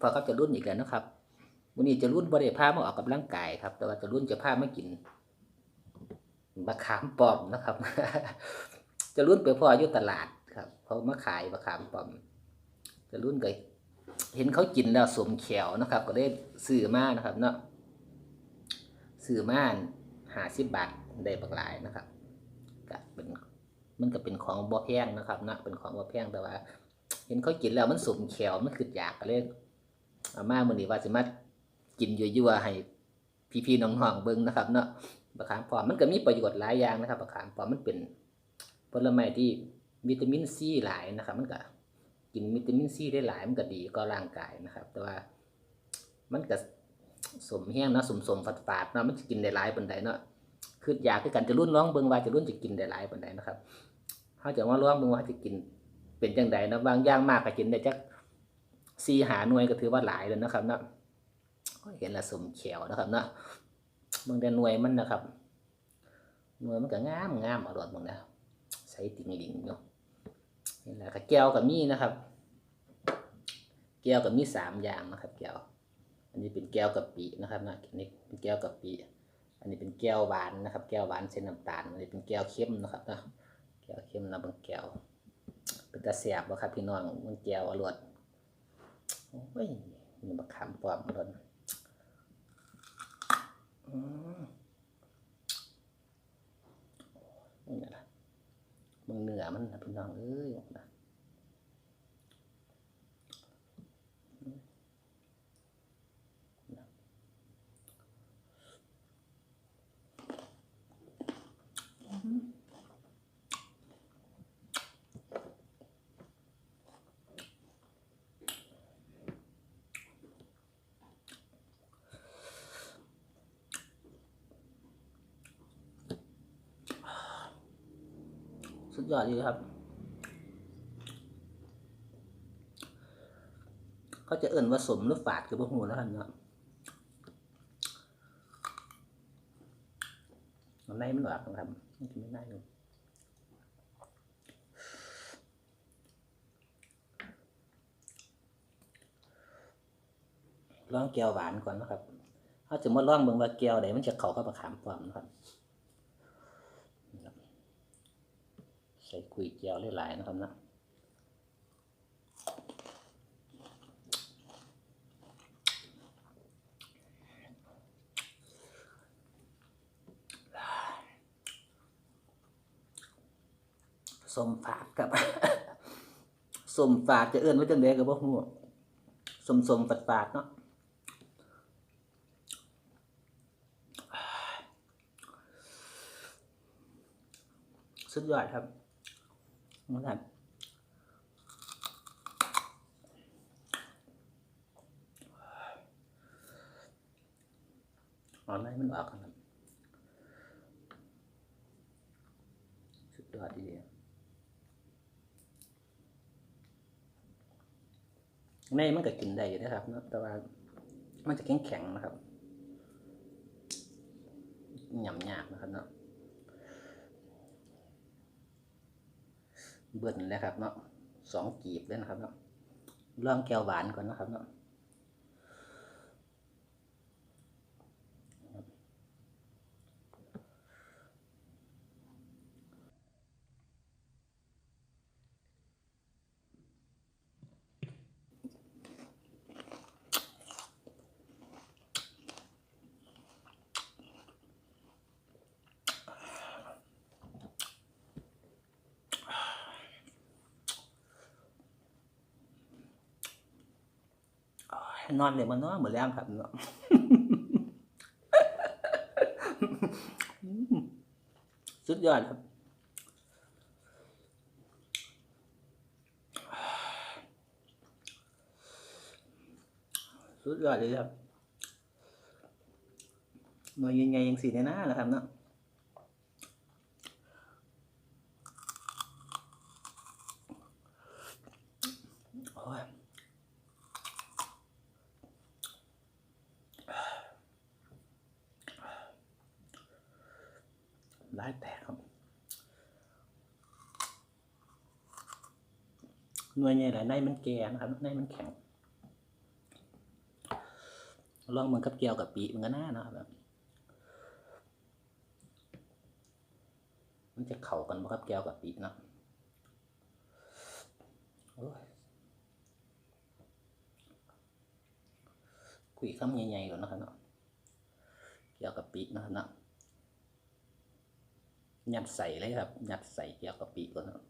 พอเขาจะรุ่นอีกแล้วนะครับวันนี้จะรุ่นบริพามาออกกับร่างกายครับ แต่ว่าจะรุ่นจะพามากินมะขามปอมนะครับ จะรุ่นไปพออยู่ตลาดครับเขามาขายมะขามปอม จะรุ่นก็เห็นเขากินแล้วสวมแขวนะครับ ก็ได้ซื้อมานะครับ เนาะซื้อมาหาสิบบาทได้บักหลายนะครับก็เป็นมันก็เป็นของบ่แพงนะครับเนาะเป็นของบ่แพงแต่ว่า เห็นเขากินแล้วมันสมแขวมันคืออยากก็เลย อามามือนี้ว่าสิมากินยั่วๆให้พี่ๆน้องๆเบิ่งนะครับเนาะมะขามปอมมันก็มีประโยชน์หลายอย่างนะครับมะขามปอมมันเป็นผลไม้ที่วิตามินซีหลายนะครับ มันก็กินวิตามินซีได้หลายมันก็ดีก็ร่างกายนะครับ แต่ว่ามันก็สมแห้งเนาะสมสมๆฝาดเนาะมันจะกินได้หลายปานใดเนาะคืออยากคือกันจะรุ่นร้องเบิ่งว่าจะรุ่นจะกินได้หลายปานใดนะครับเฮาจะว่าร้องเบิ่งว่าจะกินเป็นจังใดเนาะบางอย่างมากก็กินได้จัก สี่หาหน่วยก็ถือว่าหลายแล้วนะครับเนาะเห็นละสมเขียวนะครับเนาะบางแต่หน่วยมันนะครับ หน่วยมันก็งามงามอร่อยบางนะใส่ติ่งหลิงเนาะเห็นแล้วก็แก้วกับมีนะครับ แก้วกับมีสามอย่างนะครับ แก้ว อันนี้เป็นแก้วกะปินะครับนะอันนี้เป็นแก้วกะปิอันนี้เป็นแก้วหวานนะครับ แก้วหวานเส้นน้ำตาลอันนี้เป็นแก้วเข้มนะครับนะแก้วเข้มนะบางแก้วเป็นตาเสียบบ่ครับพี่น้องมันแก้วอรวด โอ้ยนี่บักขามปลอมเลยอืมนี่นะมึงเหนือมันนะพี่น้องเอ้ยนะสุ ดยอดดีครับ เขาจะเอิ่นว่าสมหรือฝาดกับพวกหูแล้วกันเนาะมันในมันหลักนะครับมันกินไม่ได้เลยลองแก้วหวานก่อนนะครับเขาจะมาลองเบิ่งว่าแก้วไหนมันจะเข้ากับมะขามป้อมนะครับ ใส่กุยแก้วหลายๆนะครับนะสมฝาดกับสมฝาดจะเอื้อนไว้จังเดกับพวกหัวสมสมฝาดฝาดๆเนาะสุดยอดครับ นะครับเอ๋อไล่มันออกนครับสุดยอดทีเดียวในมันก็กินได้อยู่นะครับเนะแต่ว่ามันจะแข็งแข็งๆนะครับหยำยากนะครับเนาะ เบิ้ลแล้วครับเนาะสองกีบแล้วนะครับเนาะลองแก้วหวานก่อนนะครับเนาะ นอนเลยมันนอนเหมือนแล้วครับเนาะสุดยอดครับ สุดยอดเลยครับหน่วยยังไงยังสีในหน้านะครับเนาะโอ้ยร้ายแตกครับ ห น่วยใหญ่หลายในมันแก่นะครับในมันแข็งลองมันกับเกียวกับปีมันก็น่านะครับ มันจะเข้ากันบ่ครับแก้วกับปีเนาะคุยคำใหญ่ๆก่อนนะครับเนาะแก้วกับปีนะครับเนาะยัดใส่เลยครับยัดใส่แก้วกับปีก่อนเนาะ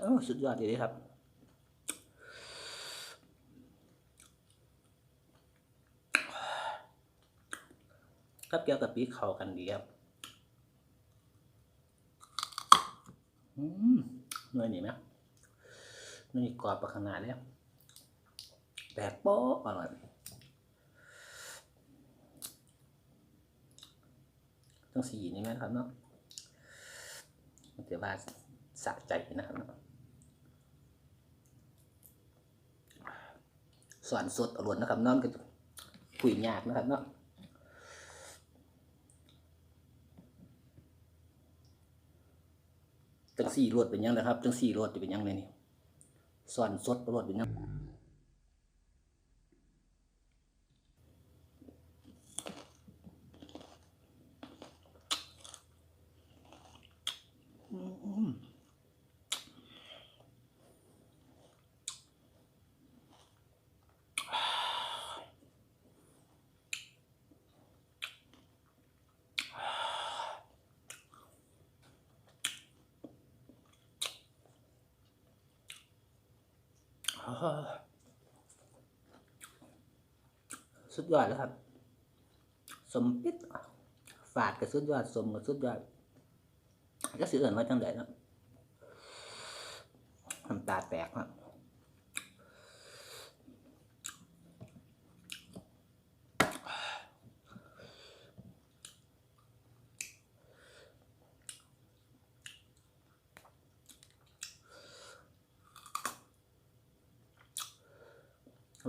โอ้ สุดยอดเลยครับกับแก้วกับปีเขากันดีครับอืมหน่วยนี่ไหมหน่วยกรอบประขนาดเลยแตกโป๊ะอร่อยต้องสีนี่ไหมครับเนาะมันจะว่าสะใจนะครับเนาะ อนสดอรวนนะครับนอนกันคุยยากนะครับเนาะจังสี่รวดเป็นยังนะครับจังสี่รวดจะเป็นยังไงนี่สอนสดรวดเป็นยัง สุดยอดแล้วครับ สมปิดฝาดกับสุดยอด สมกับสุดยอดก็สื่อเอื่นว่าจังไดนะน้ำตาแตกครับ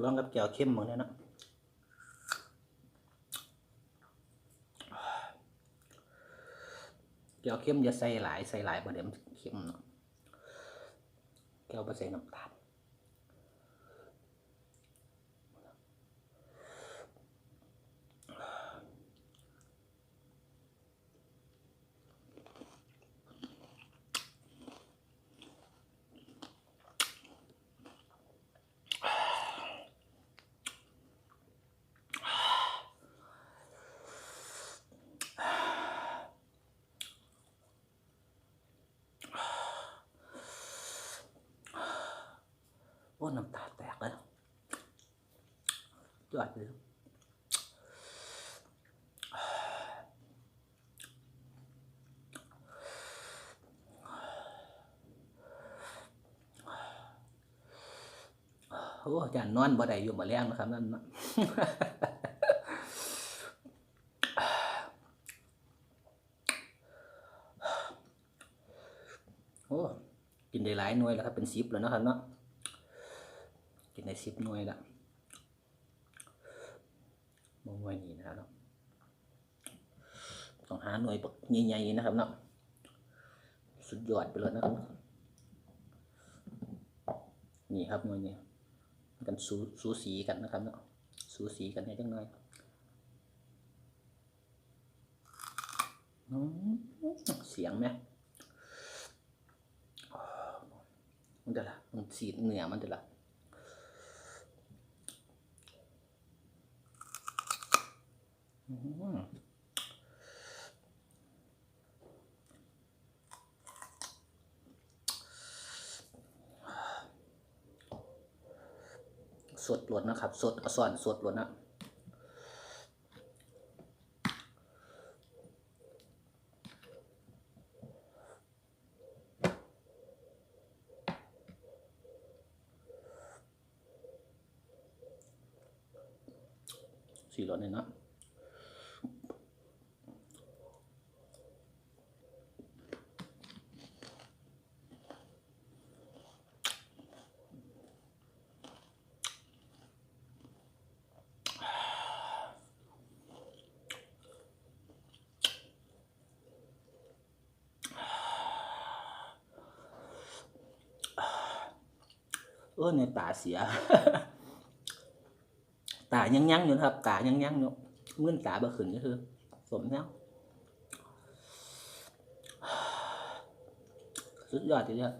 ลองกับแก้วเข้มหมดเลยนะแก้วเข้มจะใส่หลายใส่หลายประเดี๋ยวมันเข้มเนาะแก้วไปใส่น้ำตาล โอ้น้ำตาแตกแล้วยอดเลยโอ้อาจารย์นอนบ่ได้อยู่มาแรงนะครับนั่นนะโอ้กินได้หลายหน่วยแล้วครับเป็นสิบแล้วนะครับเนาะ กินได้สิบหน่วยละมหน่วยนี้นะครับเนาะต้องหาหน่วยปักใหญ่ๆนะครับเนาะสุดยอดไปเลยนะครับ นี่ครับหน่วยนี้กันสูสูสีกันนะครับเนาะสูสีกันให้จังหน่อยเสียงไหมมันเดี๋ยวละมันสีเหนือมันเดี๋ยวละอืมสดหลวด นะครับ สดเอาส่วนสดลวนนะสีหลอนเนี่ยนะ อเนี่ยตาเสีย ตายังยังๆอยู่นะครับ ตายังยังๆอยู่เมื่อนตาบ่ขึ้นก็คือ สมแล้วสุดยอดทีเดียว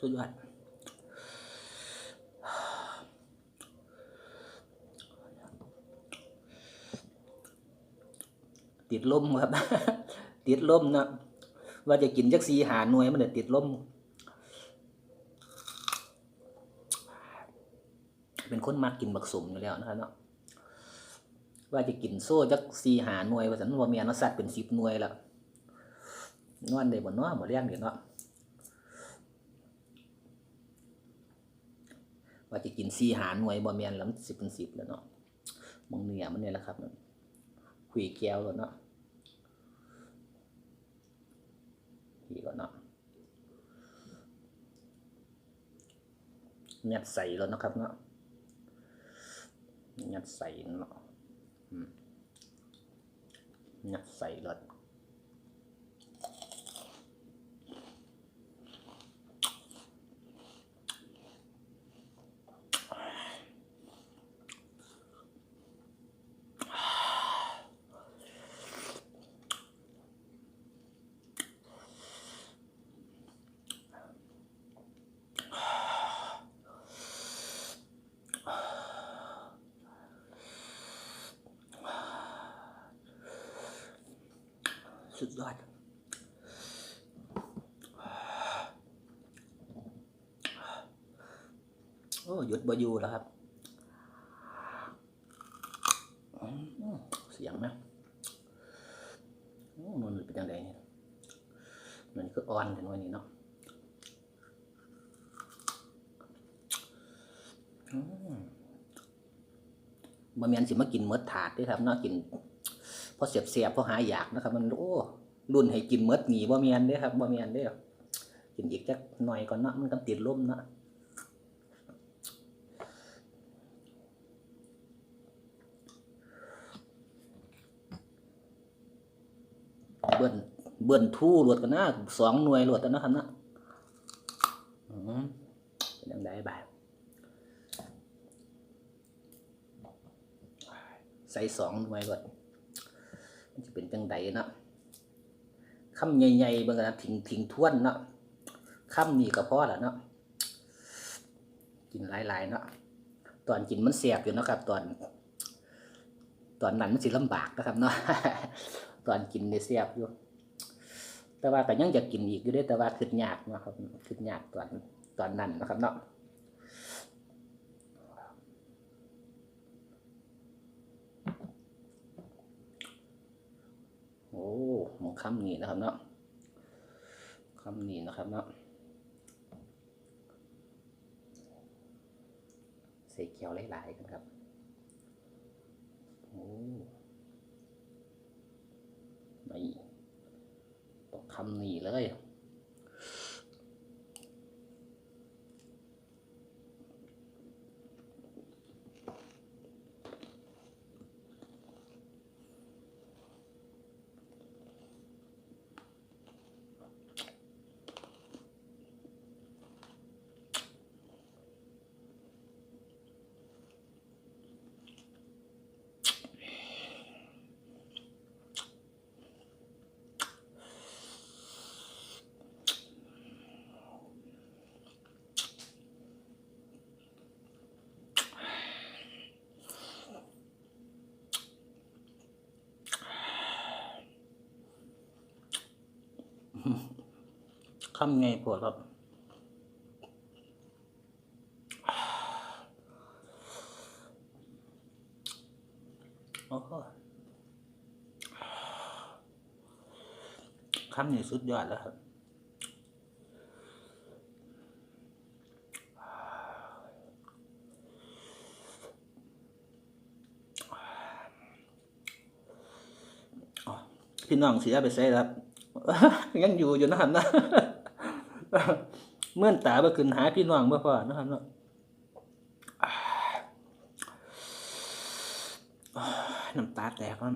สุดยอด ติดลมครับ ติดลมนะว่าจะกินจักสีหาหน่วยมันเด็ดติดลมเป็นคนมักกินบักสมอยู่แล้วนะครับเนาะว่าจะกินโซ่จักสีหาหน่วยว่าสันว่าเมียนสัตว์เป็นสิบหน่วยแล้วนอนได้บ่เนาะบ่เลี้ยงเดี๋ยวเนาะว่าจะกินสีหาหน่วยบ่เมียนแล้วมันสิบเป็นสิบแล้วเนาะมองเหนือมันเนี่ยแหละครับ คุยแก้วแล้วเนาะดีก่อนเนาะยัดใส่แล้วนะครับเนาะยัดใส่เนาะอืมยัดใส่รถ สุดยอด โอ้หยุดบอยู่แล้วครับ เสียงนะโอ้มันเป็นยังไงเนี่ยมันคืออ่อนถึงวันนี้เนาะบะเมียนสิมากินเมดถาดด้วยครับเนาะกิน พอเสียบเสียบพอหาอยากนะครับ มันโอ้รุ่นให้กินเมดหนีบ่เมียนเด้ครับบ่เมียนเด้อกินอีกจักหน่อยก่อนเนาะมันก็ติดลมเนาะเบิ้นเบิ้นทู่รวดกันนะสองหน่วยรวดกันนะครับนะอืมเป็นยังไงบ่ายใส่สองหน่วยรวด มันจะเป็นจังใดเนาะคำใหญ่ๆเบิ่งกันนะทิ้งทิ้งทวนเนาะคำนี้ก็พอแล้วเนาะกินหลายๆเนาะตอนกินมันเสียบอยู่เนาะครับ ตอน ตอนนั้นมันสิลำบากนะครับเนาะตอนกินเนี่ยเสียบอยู่ แต่ว่าก็ยังจะกินอีกอยู่ด้อแต่ว่าคืดยากนะครับคืดยากตอนตอนนั้นนะครับเนาะ โอ้หมอง คำนี้นะครับเนาะคำนี้นะครับเนาะเสีเขียวหลายๆกันครับโอ้นี่ต้องคำนี้เลย คำไงปวดครับโอ้คำนี้สุดยอดแล้วครับพี่น้องเสียไปใส่แล้วครับ ยังอยู่อยู่นะครับนะ เมื่อนตาบ่ขึ้นหาพี่น้องบ่พอนะครับเนาะน้ำตาแตกครับ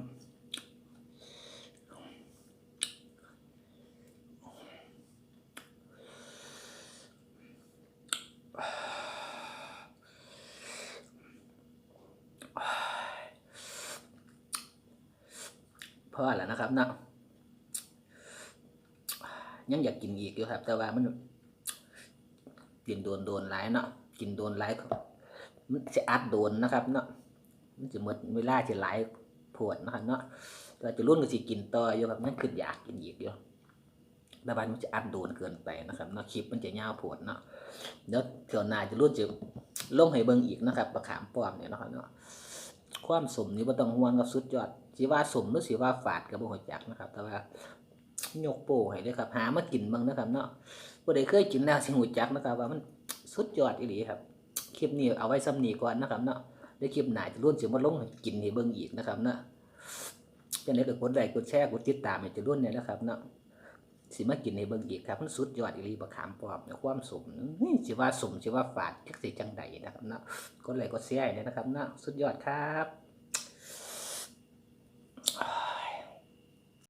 พอแล้วนะครับเนาะ ยังอยากกินอีกอยู่ครับ แต่ว่ามันกินโดนโดนหลายเนาะกินโดนหลายมันจะอัดโดนนะครับ เนาะมันจะหมดเวลาจะหลายปวดนะครับเนาะแต่จะรุ่นก็สิกินต่ออยู่ครับมันคืออยากกินอีกอยู่แต่บันมันจะอัดโดนเกินไปนะครับเนาะคลิปมันจะยาวปวดเนาะเดี๋ยวเที่ยวหน้าจะรุ่นจะลงให้เบิ่งอีกนะครับประขามป้อมเนี่ยนะครับเนาะความสมนี่บ่ต้องห่วงกับสุดยอดสิว่าสมหรือสิว่าฝาดก็บ่ฮู้จักนะครับ แต่ว่า ยกโป้ให้เด้อครับ หามากินบิ่งนะครับเนาะผู้ใดเคยกินแล้วสิหูจักนะครับ ว่ามันสุดยอดอีหลีครับ คลิปนี้เอาไว้ซ้ำนี้ก่อนนะครับเนาะเดี๋ยวคลิปหนาจะรุ่นสิมาลงกินให้เบิ่งอีกนะครับเนาะจังได๋ก็กดไลค์กดแชร์กดติดตามให้จะรุ่นเนี่ยนะครับเนาะสิมากินให้เบิ่งอีกครับมันสุดยอดอีหลีบักขามปอบในความสมนี่สิว่าสมสิว่าฝาดจักสิจังใดนะครับเนาะกดไลค์กดแชร์ให้ด้วยนะครับเนาะสุดยอดครับ